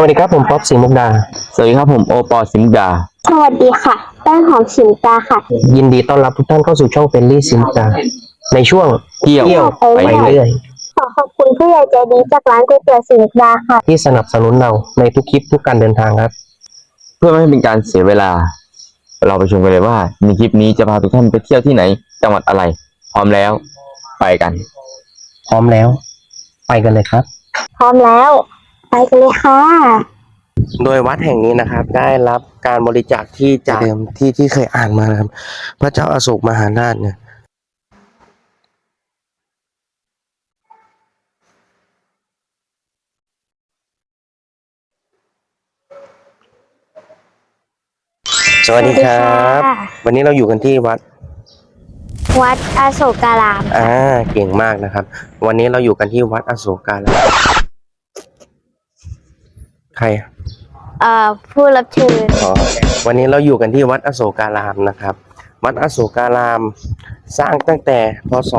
วัสดีครับผมป๊อปสีมุกดา สวัสดีครับผมโอปอสิมดา สวัสดีค่ะแป้งหอมฉิมตาค่ะ ยินดีต้อนรับทุกท่านเข้าสู่ช่องเฟรนลี่สีมุกดาในช่วงเที่ยวเที่ยวไปไปเรื่อยเรื่อยขอขอบคุณผู้ใหญ่ใจดีจากร้านก๋วยเตี๋ยวสิงดาค่ะ ที่สนับสนุนเราในทุกคลิปทุกการเดินทางครับ เพื่อไม่ให้เป็นการเสียเวลา เราไปชมกันเลยว่าในคลิปนี้จะพาทุกท่านไปเที่ยวที่ไหน จังหวัดอะไร พร้อมแล้ว ไปกัน พร้อมแล้ว ไปกันเลยครับ พร้อมแล้ว ไปกันเลยค่ะ โดยวัดแห่งนี้นะครับ ได้รับการบริจาคที่จากเดิมที่ที่เคยอ่านมานะครับ พระเจ้าอาโศกมหาราชเนี่ยสวัสดีครับ สวัสดีค่ะ วันนี้เราอยู่กันที่วัด วัดอโศการาม อ่า เก่งมากนะครับ วันนี้เราอยู่กันที่วัดอโศการาม ใครอะเอ่อผู้รับเชิญอ๋อวันนี้เราอยู่กันที่วัดอโศการามนะครับ วัดอโศการาม สร้างตั้งแต่พศ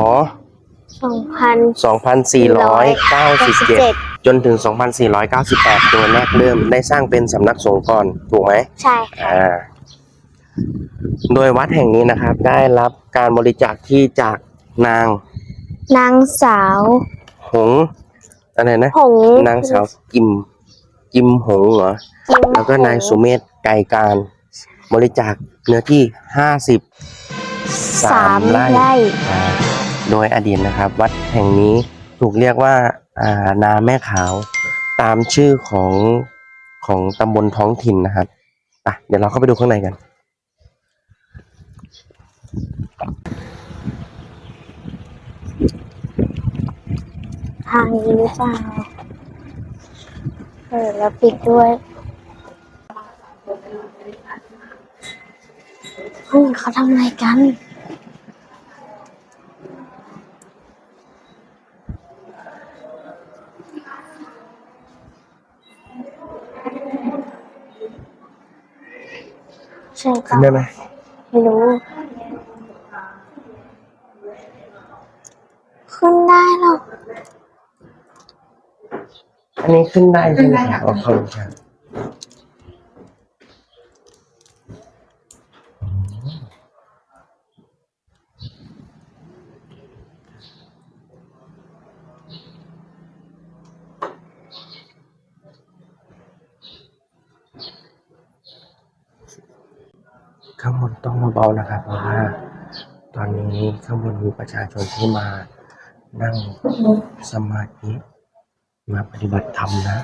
2497 จนถึง 2498 โดยแรกเริ่มได้สร้างเป็นสำนักสงฆ์ก่อนถูกไหมใช่ค่ะ อ่าโดยวัดแห่งนี้นะครับ ได้รับการบริจาคที่จากนางนางสาวหงอะไรนะ หง นางสาวกิม กิมหงเหรอกิมแล้วก็นายสุเมธไก่การ บริจาคเนื้อที่ห้าสิบสามไร่อ่าโดยอดีตนะครับ วัดแห่งนี้ถูกเรียกว่าอ่านาแม่ขาว ตามชื่อของของตำบลท้องถิ่นนะครับไปเดี๋ยวเราเข้าไปดูข้างในกัน ทางนี้หรือเปล่า เออแล้วปิดด้วยเฮ้ยเขาทำอะไรกัน ใช่ปะได้ไหมไม่รู้ ขึ้นได้หรอก อันนี้ ขึ้นได้ใช่ไหมครับอ๋อขอบคุณครับข้างบนต้องเบาๆนะครับเพราะว่าตอนนี้ข้างบนมีประชาชนที่มานั่งสมาธิ มาปฏิบัติธรรมนะ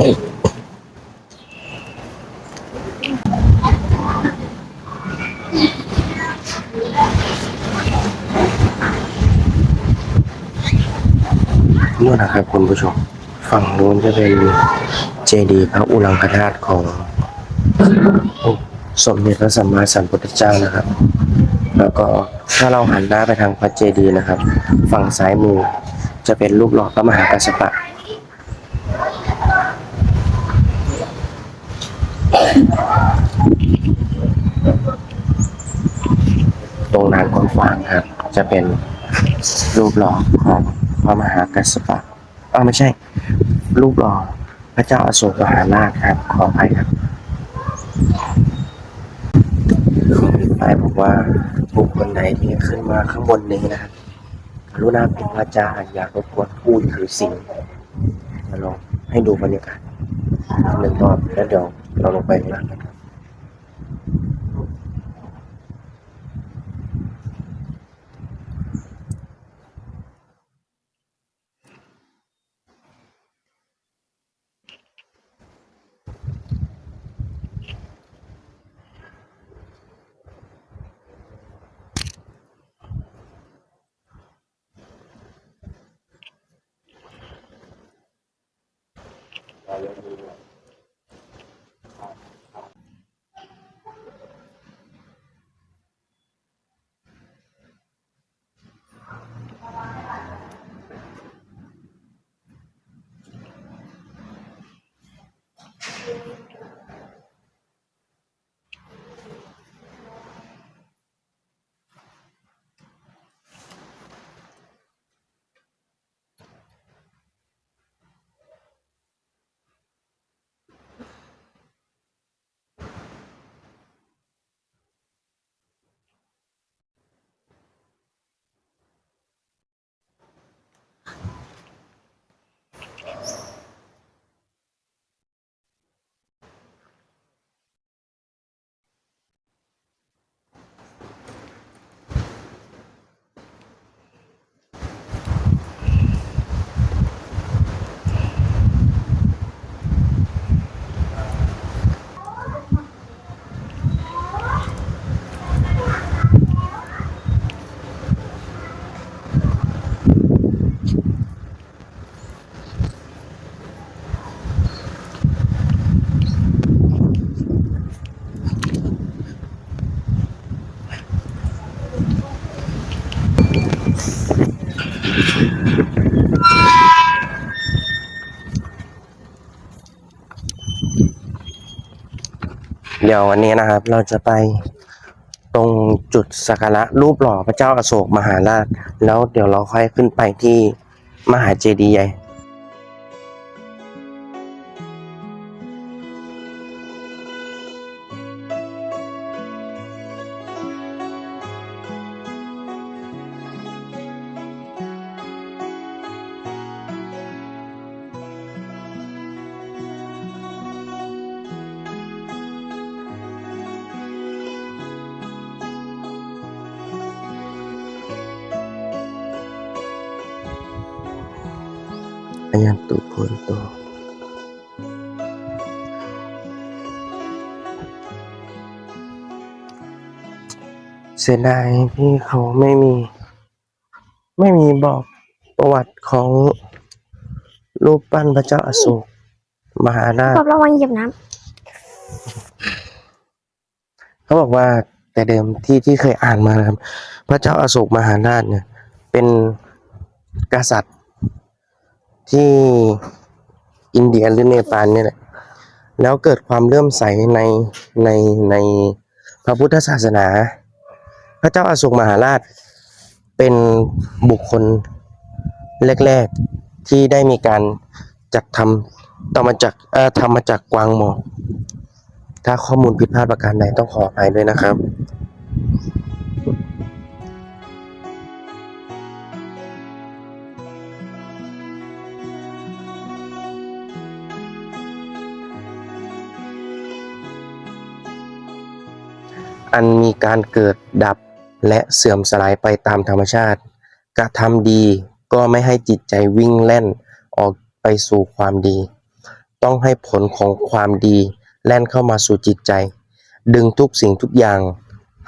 นู่ นะครับคุณผู้ชม ฝั่งนู้นจะเป็นเจดีย์พระอุรังคธาตุของ สมเด็จพระสัมมาสัมพุทธเจ้านะครับ แล้วก็ถ้าเราหันหน้าไปทางพระเจดีย์นะครับ ฝั่งซ้ายมือจะเป็นรูปหล่อพระมหากัสสปะตรงนั้นกว้างๆครับ จะเป็นรูปหล่อของพระมหากัสสปะ อไม่ใช่ รูปหล่อพระเจ้าอโศกมหาราชครับ ขออภัยครับป้ายบอกว่าบุคคลใดที่ขึ้นมาข้างบนนี้นะครับกรุณาเป็นวาจาอย่ารบกวนพูดหรือสิ่งเดี๋ยวลองให้ดูบรรยากาศหนึ่งรอบแล้วเดี๋ยวเราลงไปข้างล่างกันครับ น เดี๋ยววันนี้นะครับ เราจะไปตรงจุดสักการะรูปหล่อพระเจ้าอโศกมหาราช แล้วเดี๋ยวเราค่อยขึ้นไปที่มหาเจดีย์ใหญ่ ตุโพนโตเสียดายที่เขาไม่มี ไม่มีบอกประวัติของรูปปั้นพระเจ้าอโศกมหาราชกบระวังเหยียบน้เขาบอกว่าแต่เดิมที่ที่เคยอ่านมานะครับ พระเจ้าอาโศกมหาราชเนี่ย เป็นกษัตริย์ ที่อินเดียหรือเนปาลเนี่ยแหละแล้วเกิดความเลื่อมใสในในในพระพุทธศาสนา พระเจ้าอาโศกมหาราชเป็นบุคคลแรกๆที่ได้มีการจัดทำต่อมาจากเอ่อทำมาจากกวางหมอกถ้าข้อมูลผิดพลาดประการใดต้องขออภัยด้วยนะครับ อันมีการเกิดดับและเสื่อมสลายไปตามธรรมชาติ กระทำดีก็ไม่ให้จิตใจวิ่งแล่นออกไปสู่ความดี ต้องให้ผลของความดีแล่นเข้ามาสู่จิตใจ ดึงทุกสิ่งทุกอย่าง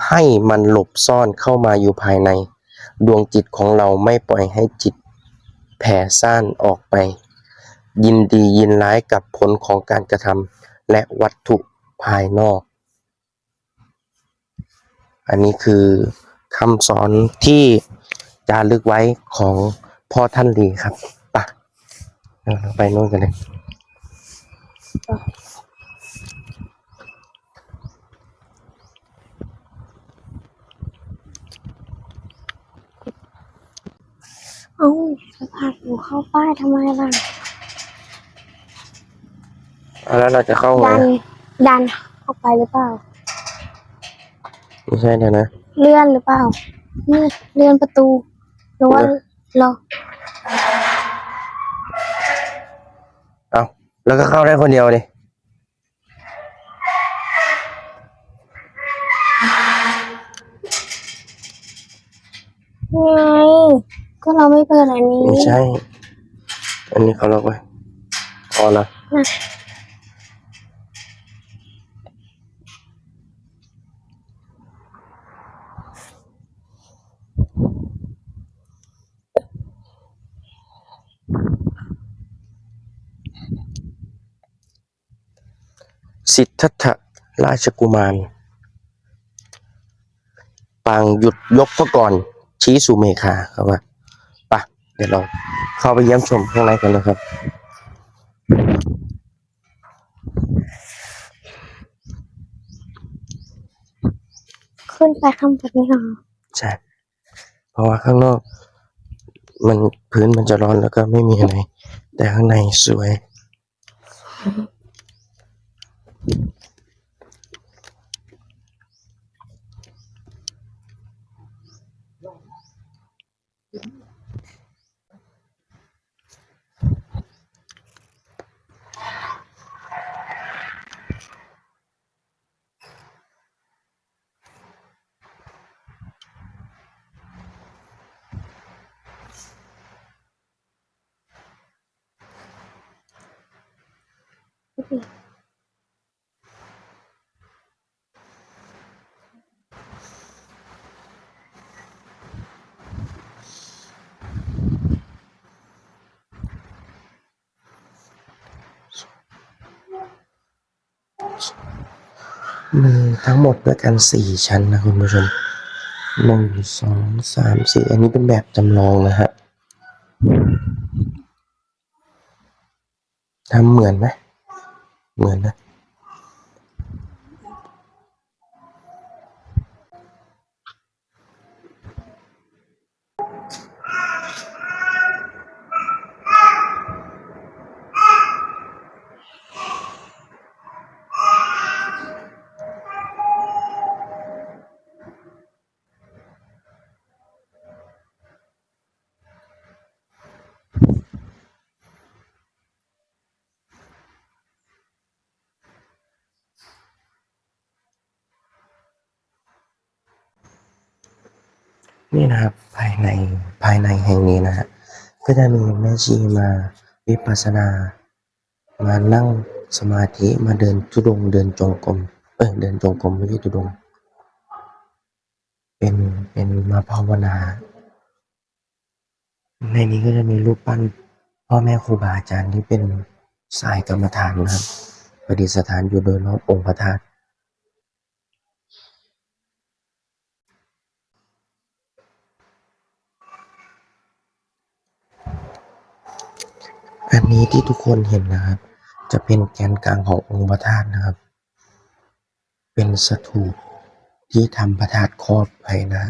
ให้มันหลบซ่อนเข้ามาอยู่ภายใน ดวงจิตของเราไม่ปล่อยให้จิต แผ่ซ่านออกไป ยินดียินร้ายกับผลของการกระทำและวัตถุภายนอก อันนี้คือคำสอนที่จารึกไว้ของพ่อท่านลีครับไปะเราไปโน่นกันเลยำเอ้าจะพาหนูเข้าป้ายทำไมล่ะเอาแล้วเราจะเข้าไงดันดันเข้าไปหรือเปล่า ไม่ใช่เดี๋ยวนะ เลื่อนหรือเปล่านี่เลื่อนประตูหรือว่าเออเราเอาแล้วก็เข้าได้คนเดียวดิไงก็เราไม่เปิดอันนี้ไม่ใช่ อันนี้เขาล็อกไว้พอละนะ สิทธัตถะราชกุมาร ปางหยุดยกพระกรชี้สู่เมฆาครับว่าปะเดี๋ยวเราเข้าไปเยี่ยมชมข้างในกันเลยครับ ขึ้นไปข้างบนนี่หรอใช่เพราะว่าข้างนอก มันพื้นมันจะร้อนแล้วก็ไม่มีอะไร แต่ข้างในสวย Yeah. มีทั้งหมดด้วยกันสี่ชั้นนะคุณผู้ชมหนึ่งสองสามสี่อันนี้เป็นแบบจำลองนะฮะทำเหมือนไหมเหมือนนะ นี่นะครับภายในภายในแห่งนี้นะฮะก็จะมีแม่ชีมาวิปัสสนา มานั่งสมาธิมาเดินทุดงเดินจงกรมเออเดินจงกรมไม่ใช่ทุดง เป็นเป็นมาภาวนา ในนี้ก็จะมีรูปปั้นพ่อแม่ครูบาอาจารย์ที่เป็นสายกรรมฐานนะครับประดิษฐานอยู่โดยรอบองค์พระธาตุ อันนี้ที่ทุกคนเห็นนะครับ จะเป็นแกนกลางขององค์พระธาตุนะครับ เป็นสถูปที่ทำพระธาตุครอบไว้นะ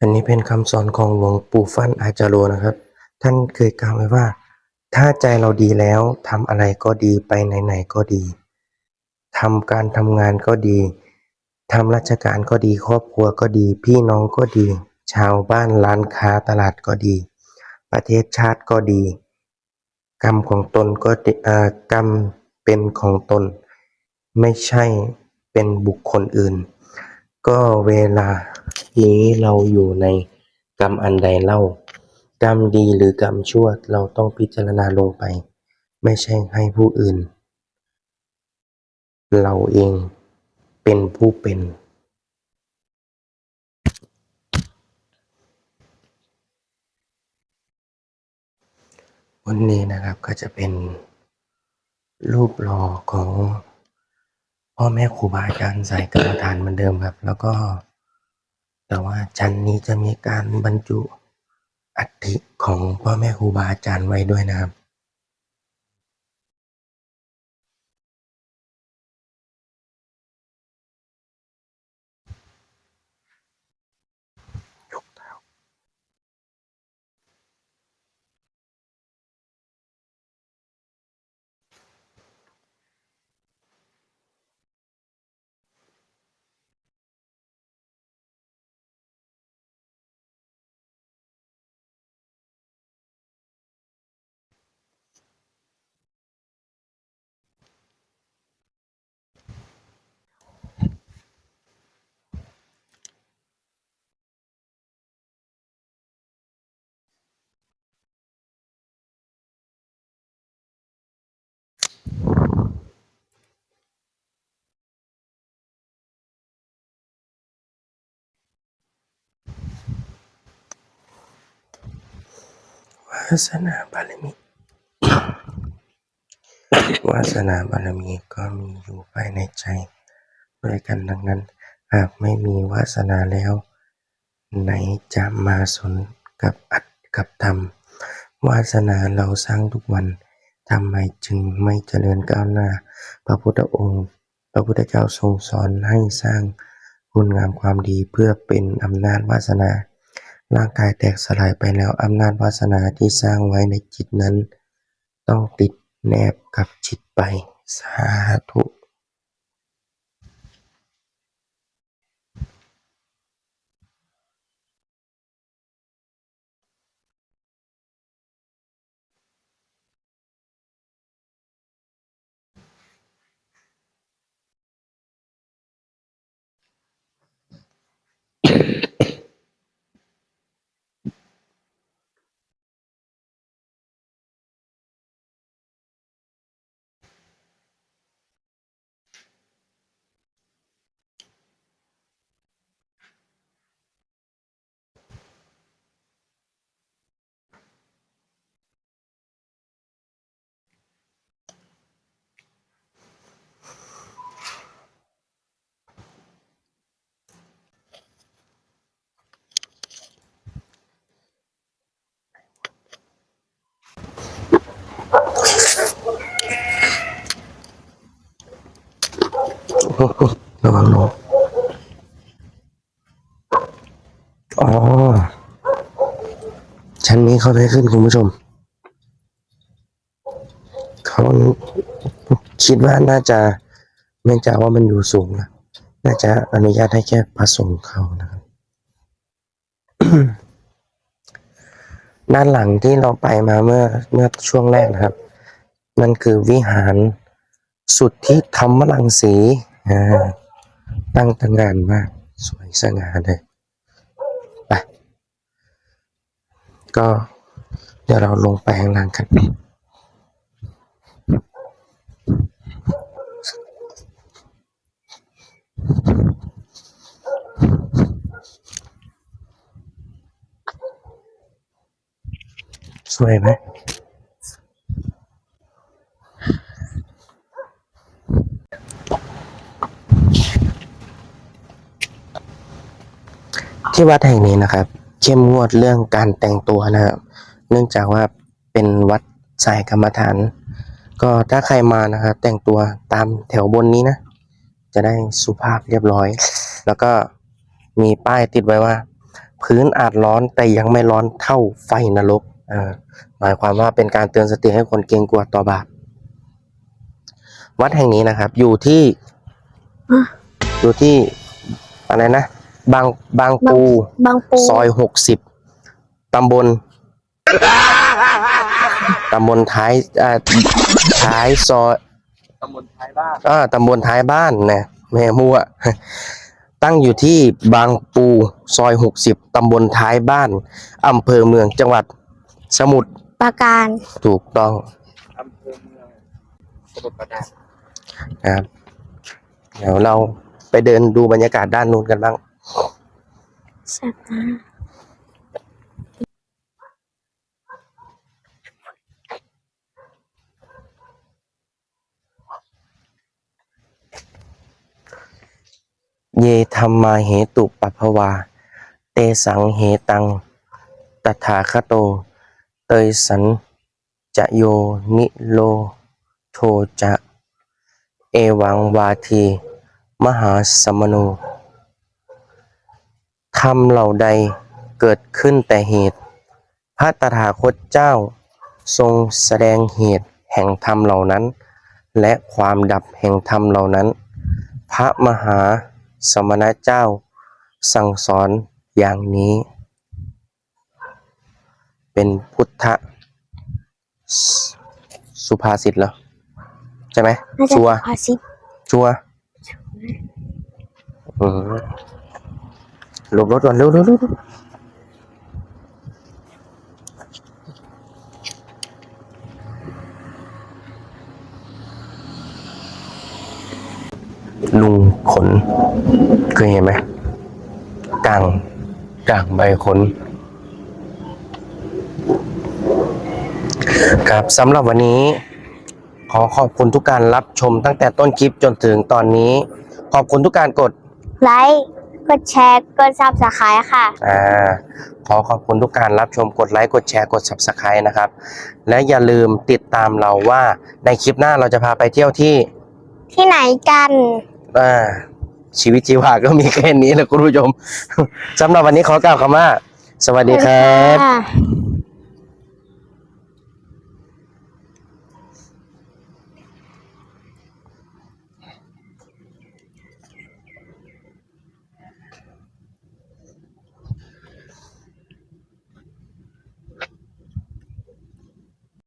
อันนี้เป็นคำสอนของหลวงปู่ฟั่นอาจารโรนะครับ ท่านเคยกล่าวไว้ว่า ถ้าใจเราดีแล้วทำอะไรก็ดีไปไหนๆก็ดีทำการทำงานก็ดีทำราชการก็ดีครอบครัวก็ดี พี่น้องก็ดี ชาวบ้านร้านค้าตลาดก็ดี ประเทศชาติก็ดี กรรมของตนก็กรรมเป็นของตน ไม่ใช่เป็นบุคคลอื่น ก็เวลา นี้เราอยู่ในกรรมอันใดเล่า กรรมดีหรือกรรมชั่วเราต้องพิจารณาลงไป ไม่ใช่ให้ผู้อื่น เราเองเป็นผู้เป็น วันนี้นะครับก็จะเป็นรูปหล่อของพ่อแม่ครูบาอาจารย์สายกรรมฐานเหมือนเดิมครับ แล้วก็ แต่ว่าชั้นนี้จะมีการบรรจุอัฐิของพ่อแม่ครูบาอาจารย์ไว้ด้วยนะครับ วาสนาบารมี วาสนาบารมีก็มีอยู่ภายในใจด้วยกันดังนั้น หากไม่มีวาสนาแล้ว ไหนจะมาสนกับอัดกับธรรม วาสนาเราสร้างทุกวันทำไมจึงไม่เจริญก้าวหน้า พระพุทธองค์ พระพุทธเจ้าทรงสอนให้สร้างคุณงามความดีเพื่อเป็นอำนาจวาสนา ร่างกายแตกสลายไปแล้วอำนาจวาสนาที่สร้างไว้ในจิตนั้น ต้องติดแนบกับจิตไป สาธุ ระวังลงอ๋อ ชั้นนี้เขาไม่ขึ้นคุณผู้ชม เขาคิดว่าน่าจะเนื่องจากว่ามันอยู่สูงนะน่าจะอนุญาตให้แค่พระสงฆ์เข้านะครับ ด้านหลังที่เราไปมาเมื่อเมื่อช่วงแรกนะครับ นั่นคือวิหารสุดที่ธรรมรังสี อ่าตั้งตระหงานมาก สวยสง่าเลยไปก็เดี๋ยวเราลงไปข้างล่างกันสวยไหม ที่วัดแห่งนี้นะครับ เข้มงวดเรื่องการแต่งตัวนะครับ เนื่องจากว่าเป็นวัดสายกรรมฐาน ก็ถ้าใครมานะครับ แต่งตัวตามแถวบนนี้นะ จะได้สุภาพเรียบร้อย แล้วก็มีป้ายติดไว้ว่า พื้นอาจร้อนแต่ยังไม่ร้อนเท่าไฟนรกอ่าหมายความว่าเป็นการเตือนสติให้คนเกรงกลัวต่อบาปวัดแห่งนี้นะครับ อยู่ที่อะอยู่ที่อะไรนะ บางบางปู บางปูซอยหกสิบตำบลตำบลท้ายอ่าท้ายซอยตำบลท้ายบ้านอ่าตำบลท้ายบ้านนะแม่มัวตั้งอยู่ที่บางปูซอยหกสิบตำบลท้ายบ้านอำเภอเมืองจังหวัดสมุทรปราการถูกต้องอำเภอเมืองสมุทรปราการนะครับเดี๋ยวเราไปเดินดูบรรยากาศด้านนู้นกันบ้าง สัตว์นะเยธรรมาเหตุปัภวา เตสังเหตัง ตถาคโต เตยสันจะโยนิโลโทจะ เอวังวาที มหาสมโน ธรรมเหล่าใดเกิดขึ้นแต่เหตุ พระตถาคตเจ้า ทรงแสดงเหตุแห่งธรรมเหล่านั้น และความดับแห่งธรรมเหล่านั้น พระมหาสมณเจ้า สั่งสอนอย่างนี้ เป็นพุทธสสุภาษิตเหรอ ใช่ไหมน่าจะชัวร์ภาษิตชัวร์อืม หลบรถก่อนเร็วเร็วเร็วเร็วลุงขนเคยเห็นไหมกลางกลางใบขนครับสำหรับวันนี้ ขอขอบคุณทุกการรับชมตั้งแต่ต้นคลิปจนถึงตอนนี้ ขอบคุณทุกการกดไลค์ กดแชร์กดซับสไครต์ค่ะ อ่าขอขอบคุณทุกการรับชมกดไลค์กดแชร์กด subscribe นะครับ และอย่าลืมติดตามเราว่าในคลิปหน้าเราจะพาไปเที่ยวที่ที่ไหนกัน อ่าชีวิตชีวาก็มีแค่นี้แหละคุณผู้ชม สำหรับวันนี้ขอกล่าวคำว่า สวัสดีครับ ค่ะ